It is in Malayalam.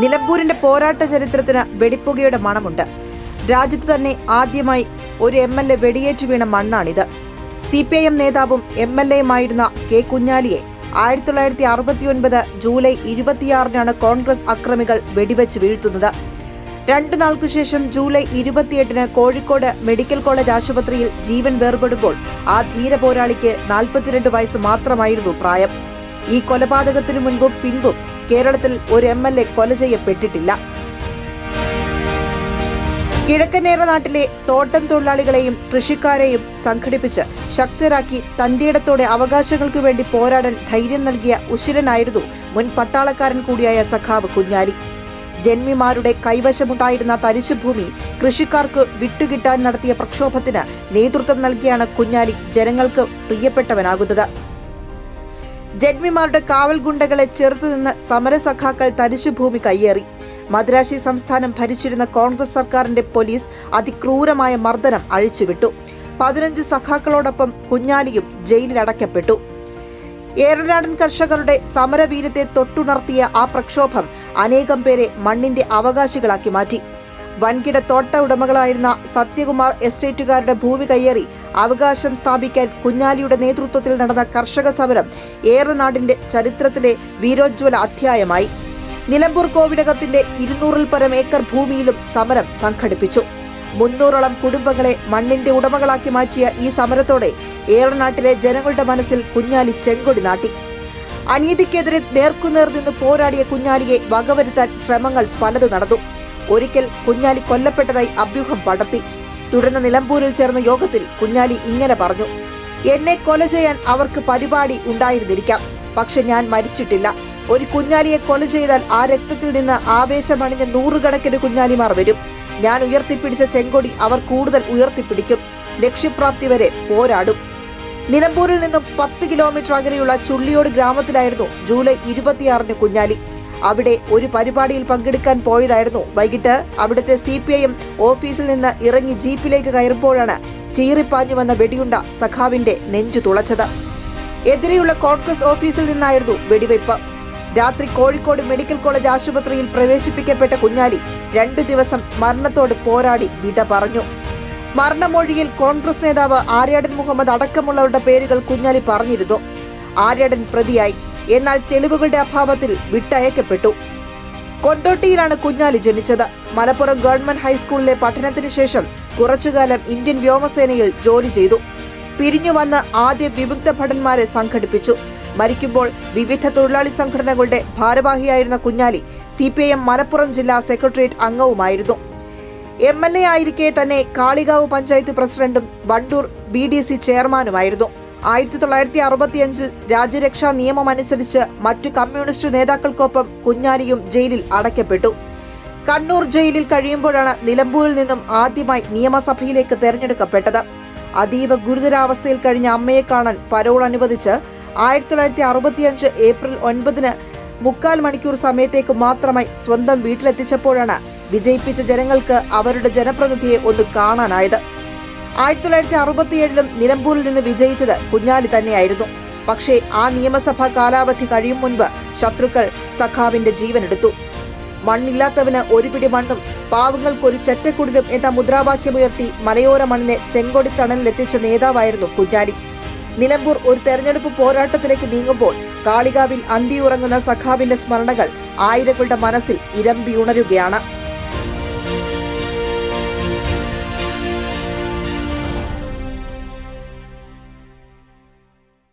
നിലമ്പൂരിന്റെ പോരാട്ട ചരിത്രത്തിന് വെടിപ്പുകയുടെ മണമുണ്ട്. രാജ്യത്ത് തന്നെ ആദ്യമായി ഒരു എം എൽ എ വെടിയേറ്റ് വീണ മണ്ണാണിത്. സി പി ഐ എം നേതാവും എം എൽ എയുമായിരുന്ന കെ കുഞ്ഞാലിയെ ആയിരത്തി തൊള്ളായിരത്തി അറുപത്തിയൊൻപത് ജൂലൈ ഇരുപത്തിയാറിനാണ് കോൺഗ്രസ് അക്രമികൾ വെടിവെച്ച് വീഴ്ത്തുന്നത്. രണ്ടു നാൾക്കു ശേഷം ജൂലൈ ഇരുപത്തിയെട്ടിന് കോഴിക്കോട് മെഡിക്കൽ കോളേജ് ആശുപത്രിയിൽ ജീവൻ വേർപെടുമ്പോൾ ആ ധീര പോരാളിക്ക് നാൽപ്പത്തിരണ്ട് വയസ്സ് മാത്രമായിരുന്നു പ്രായം. ഈ കൊലപാതകത്തിനു മുൻപും പിൻപും കേരളത്തിൽ ഒരു എം എൽ എ കൊല ചെയ്യപ്പെട്ടിട്ടില്ല. കിഴക്കനേറ നാട്ടിലെ തോട്ടം തൊഴിലാളികളെയും കൃഷിക്കാരെയും സംഘടിപ്പിച്ച് ശക്തരാക്കി തന്റെയിടത്തോടെ അവകാശങ്ങൾക്കു വേണ്ടി പോരാടാൻ ധൈര്യം നൽകിയ ഉശിരനായിരുന്നു മുൻ പട്ടാളക്കാരൻ കൂടിയായ സഖാവ് കുഞ്ഞാലി. ജന്മിമാരുടെ കൈവശമുണ്ടായിരുന്ന തരിശുഭൂമി കൃഷിക്കാർക്ക് വിട്ടുകിട്ടാൻ നടത്തിയ പ്രക്ഷോഭത്തിന് നേതൃത്വം നൽകിയാണ് കുഞ്ഞാലി ജനങ്ങൾക്ക് പ്രിയപ്പെട്ടവനാകുന്നത്. ജന്മിമാരുടെ കാവൽ ഗുണ്ടകളെ ചെറുത്തുനിന്ന് സമരസഖാക്കൾ തരിശുഭൂമി കയ്യേറി. മദ്രാശി സംസ്ഥാനം ഭരിച്ചിരുന്ന കോൺഗ്രസ് സർക്കാരിന്റെ പോലീസ് അതിക്രൂരമായ മർദ്ദനം അഴിച്ചുവിട്ടു. പതിനഞ്ച് സഖാക്കളോടൊപ്പം കുഞ്ഞാലിയും ജയിലിലടയ്ക്കപ്പെട്ടു. ഏറനാടൻ കർഷകരുടെ സമരവീരത്തെ തൊട്ടുണർത്തിയ ആ പ്രക്ഷോഭം അനേകം പേരെ മണ്ണിന്റെ അവകാശികളാക്കി മാറ്റി. വൻകിട തോട്ട ഉടമകളായിരുന്ന സത്യകുമാർ എസ്റ്റേറ്റുകാരുടെ ഭൂമി കയ്യേറി അവകാശം സ്ഥാപിക്കാൻ കുഞ്ഞാലിയുടെ നേതൃത്വത്തിൽ നടന്ന കർഷക സമരം ഏറനാടിന്റെ ചരിത്രത്തിലെ വീരോജ്വല അധ്യായമായി. നിലമ്പൂർ കോവിലകത്തിന്റെ ഇരുന്നൂറിൽ പരം ഏക്കർ ഭൂമിയിലും സമരം സംഘടിപ്പിച്ചു. മുന്നൂറോളം കുടുംബങ്ങളെ മണ്ണിന്റെ ഉടമകളാക്കി മാറ്റിയ ഈ സമരത്തോടെ ഏറനാട്ടിലെ ജനങ്ങളുടെ മനസ്സിൽ കുഞ്ഞാലി ചെങ്കൊടി നാട്ടി. അനീതിക്കെതിരെ നേർക്കുനേർ നിന്ന് പോരാടിയ കുഞ്ഞാലിയെ വകവരുത്താൻ ശ്രമങ്ങൾ പലത് നടന്നു. ഒരിക്കൽ കുഞ്ഞാലി കൊല്ലപ്പെട്ടതായി അഭ്യൂഹം പടർത്തി. തുടർന്ന് നിലമ്പൂരിൽ ചേർന്ന യോഗത്തിൽ കുഞ്ഞാലി ഇങ്ങനെ പറഞ്ഞു. എന്നെ കൊല ചെയ്യാൻ അവർക്ക് പരിപാടി ഉണ്ടായിരുന്നിരിക്കാം. പക്ഷെ ഞാൻ മരിച്ചിട്ടില്ല. ഒരു കുഞ്ഞാലിയെ കൊല ചെയ്താൽ ആ രക്തത്തിൽ നിന്ന് ആവേശമണിഞ്ഞ നൂറുകണക്കിന് കുഞ്ഞാലിമാർ വരും. ഞാൻ ഉയർത്തിപ്പിടിച്ച ചെങ്കൊടി അവർ കൂടുതൽ ഉയർത്തിപ്പിടിക്കും. ലക്ഷ്യപ്രാപ്തി വരെ പോരാടും. നിലമ്പൂരിൽ നിന്നും പത്ത് കിലോമീറ്റർ അകലെയുള്ള ചുള്ളിയോട് ഗ്രാമത്തിലായിരുന്നു ജൂലൈ ഇരുപത്തിയാറിന് കുഞ്ഞാലി. അവിടെ ഒരു പരിപാടിയിൽ പങ്കെടുക്കാൻ പോയതായിരുന്നു. വൈകിട്ട് അവിടുത്തെ സി പി ഐ എം ഓഫീസിൽ നിന്ന് ഇറങ്ങി ജീപ്പിലേക്ക് കയറുമ്പോഴാണ് ചീറിപ്പാഞ്ഞു വന്ന വെടിയുണ്ട സഖാവിന്റെ നെഞ്ചു തുളച്ചത്. എതിരെയുള്ള കോൺഗ്രസ് ഓഫീസിൽ നിന്നായിരുന്നു വെടിവയ്പ്. രാത്രി കോഴിക്കോട് മെഡിക്കൽ കോളേജ് ആശുപത്രിയിൽ പ്രവേശിപ്പിക്കപ്പെട്ട കുഞ്ഞാലി രണ്ടു ദിവസം മരണത്തോട് പോരാടി വിട പറഞ്ഞു. മരണമൊഴിയിൽ കോൺഗ്രസ് നേതാവ് ആര്യാടൻ മുഹമ്മദ് അടക്കമുള്ളവരുടെ പേരുകൾ കുഞ്ഞാലി പറഞ്ഞിരുന്നു. ആര്യാടൻ പ്രതിയായി. എന്നാൽ തെളിവുകളുടെ അഭാവത്തിൽ വിട്ടയക്കപ്പെട്ടു. കൊണ്ടോട്ടിയിലാണ് കുഞ്ഞാലി ജനിച്ചത്. മലപ്പുറം ഗവൺമെന്റ് ഹൈസ്കൂളിലെ പഠനത്തിന് ശേഷം കുറച്ചുകാലം ഇന്ത്യൻ വ്യോമസേനയിൽ ജോലി ചെയ്തു. പിരിഞ്ഞു വന്ന് ആദ്യ വിമുക്ത ഭടന്മാരെ സംഘടിപ്പിച്ചു. മരിക്കുമ്പോൾ വിവിധ തൊഴിലാളി സംഘടനകളുടെ ഭാരവാഹിയായിരുന്ന കുഞ്ഞാലി സി മലപ്പുറം ജില്ലാ സെക്രട്ടേറിയറ്റ് അംഗവുമായിരുന്നു. എം എൽ എ ആയിരിക്കെ തന്നെ കാളികാവ് പഞ്ചായത്ത് പ്രസിഡന്റും വണ്ടൂർ ബി ഡി സി ചെയർമാനുമായിരുന്നു. ആയിരത്തി തൊള്ളായിരത്തി അറുപത്തിയഞ്ചിൽ രാജ്യരക്ഷാ നിയമം അനുസരിച്ച് മറ്റു കമ്മ്യൂണിസ്റ്റ് നേതാക്കൾക്കൊപ്പം കുഞ്ഞാലിയും ജയിലിൽ അടയ്ക്കപ്പെട്ടു. കണ്ണൂർ ജയിലിൽ കഴിയുമ്പോഴാണ് നിലമ്പൂരിൽ നിന്നും ആദ്യമായി നിയമസഭയിലേക്ക് തെരഞ്ഞെടുക്കപ്പെട്ടത്. അതീവ ഗുരുതരാവസ്ഥയിൽ കഴിഞ്ഞ അമ്മയെ കാണാൻ പരോൾ അനുവദിച്ച് ആയിരത്തി തൊള്ളായിരത്തി അറുപത്തിയഞ്ച് ഏപ്രിൽ ഒൻപതിന് മുക്കാൽ മണിക്കൂർ സമയത്തേക്ക് മാത്രമായി സ്വന്തം വീട്ടിലെത്തിച്ചപ്പോഴാണ് വിജയിപ്പിച്ച ജനങ്ങൾക്ക് അവരുടെ ജനപ്രതിനിധിയെ ഒന്ന് കാണാനായത്. ആയിരത്തി തൊള്ളായിരത്തി അറുപത്തിയേഴിലും നിലമ്പൂരിൽ നിന്ന് വിജയിച്ചത് കുഞ്ഞാലി തന്നെയായിരുന്നു. പക്ഷേ ആ നിയമസഭാ കാലാവധി കഴിയും മുൻപ് ശത്രുക്കൾ സഖാവിന്റെ ജീവനെടുത്തു. മണ്ണില്ലാത്തവന് ഒരു പിടി മണ്ണും പാവങ്ങൾക്കൊരു ചെറ്റക്കുടിലും എന്ന മുദ്രാവാക്യമുയർത്തി മലയോര മണ്ണിനെ ചെങ്കൊടി തണലിലെത്തിച്ച നേതാവായിരുന്നു കുഞ്ഞാലി. നിലമ്പൂർ ഒരു തെരഞ്ഞെടുപ്പ് പോരാട്ടത്തിലേക്ക് നീങ്ങുമ്പോൾ കാളികാവിൽ അന്തിയുറങ്ങുന്ന സഖാവിന്റെ സ്മരണകൾ ആയിരങ്ങളുടെ മനസ്സിൽ ഇരമ്പിയുണരുകയാണ്.